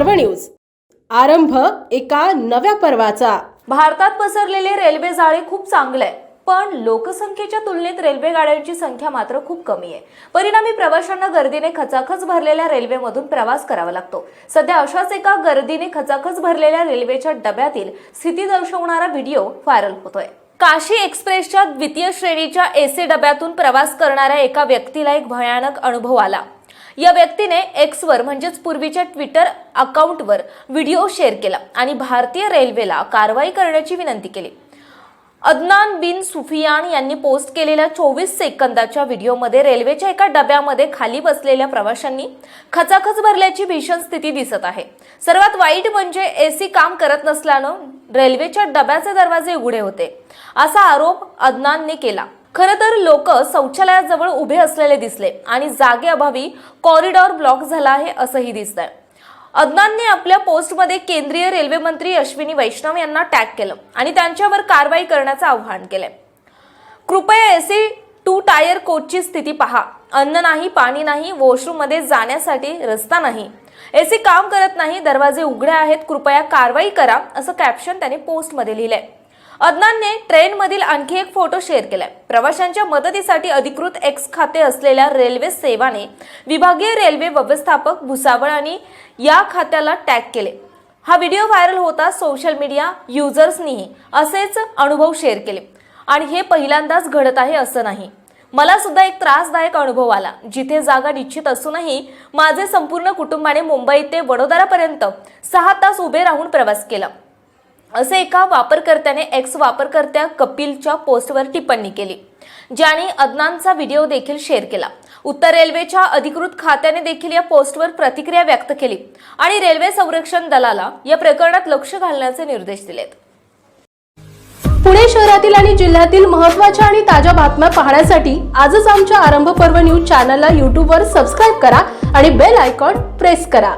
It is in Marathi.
पर्व न्यूज. आरंभ एका नव्या पर्वाचा. भारतात पसरलेले रेल्वे जाळे खूप चांगले आहे पण लोकसंख्येच्या तुलनेत रेल्वे गाड्यांची संख्या मात्र खूप कमी आहे. परिणामी प्रवाशांना गर्दीने खचाखच भरलेल्या रेल्वेमधून प्रवास करावा लागतो. सध्या अशाच एका गर्दीने खचाखच भरलेल्या रेल्वेच्या डब्यातील स्थिती दर्शवणारा व्हिडिओ व्हायरल होतोय. काशी एक्सप्रेसच्या द्वितीय श्रेणीच्या एसी डब्यातून प्रवास करणाऱ्या एका व्यक्तीला एक भयानक अनुभव आला. या व्यक्तीने एक्सवर म्हणजेच पूर्वीच्या ट्विटर अकाउंटवर व्हिडिओ शेअर केला आणि भारतीय रेल्वेला कारवाई करण्याची विनंती केली. अदनान बिन सुफियान यांनी पोस्ट केलेल्या चोवीस सेकंदाच्या व्हिडिओमध्ये रेल्वेच्या एका डब्यामध्ये खाली बसलेल्या प्रवाशांनी खचाखच भरल्याची भीषण स्थिती दिसत आहे. सर्वात वाईट म्हणजे एसी काम करत नसल्यानं रेल्वेच्या डब्याचे दरवाजे उघडे होते असा आरोप अदनानने केला. खरं तर लोक शौचालयाजवळ उभे असलेले दिसले आणि जागेअभावी कॉरिडॉर ब्लॉक झाला आहे असंही दिसतंय. अदनानने आपल्या पोस्टमध्ये केंद्रीय रेल्वे मंत्री अश्विनी वैष्णव यांना टॅग केलं आणि त्यांच्यावर कारवाई करण्याचं आवाहन केलंय. कृपया एसी टू टायर कोचची स्थिती पहा. अन्न नाही पाणी नाही वॉशरूममध्ये जाण्यासाठी रस्ता नाही. एसी काम करत नाही दरवाजे उघडे आहेत कृपया कारवाई करा असं कॅप्शन त्याने पोस्टमध्ये लिहिलंय. अदनानने ट्रेनमधील आणखी एक फोटो शेअर केलाय. प्रवाशांच्या मदतीसाठी अधिकृत एक्स खाते असलेल्या रेल्वे सेवाने विभागीय रेल्वे व्यवस्थापक भुसावळ आणि या खात्याला टॅग केले. हा व्हिडिओ व्हायरल होता सोशल मीडिया युजर्सनीही असेच अनुभव शेअर केले. आणि हे पहिल्यांदाच घडत आहे असं नाही. मला सुद्धा एक त्रासदायक अनुभव आला. जिथे जागा निश्चित असूनही माझे संपूर्ण कुटुंबाने मुंबई ते वडोदरापर्यंत सहा तास उभे राहून प्रवास केला. असे एका वापरकर्त्याने एक्स वापरकर्त्या कपिलच्या पोस्टवर टिप्पणी केली ज्याने अदनानचा व्हिडिओ देखील शेअर केला. उत्तर रेल्वेच्या अधिकृत खात्याने देखील या पोस्टवर प्रतिक्रिया व्यक्त केली आणि रेल्वे संरक्षण दलाला या प्रकरणात लक्ष घालण्याचे निर्देश दिलेत. पुणे शहरातील आणि जिल्ह्यातील महत्त्वाच्या आणि ताज्या बातम्या पाहण्यासाठी आजच आमच्या आरंभ पर्व न्यूज चॅनलला यूट्यूबवर सबस्क्राईब करा आणि बेल आयकॉन प्रेस करा.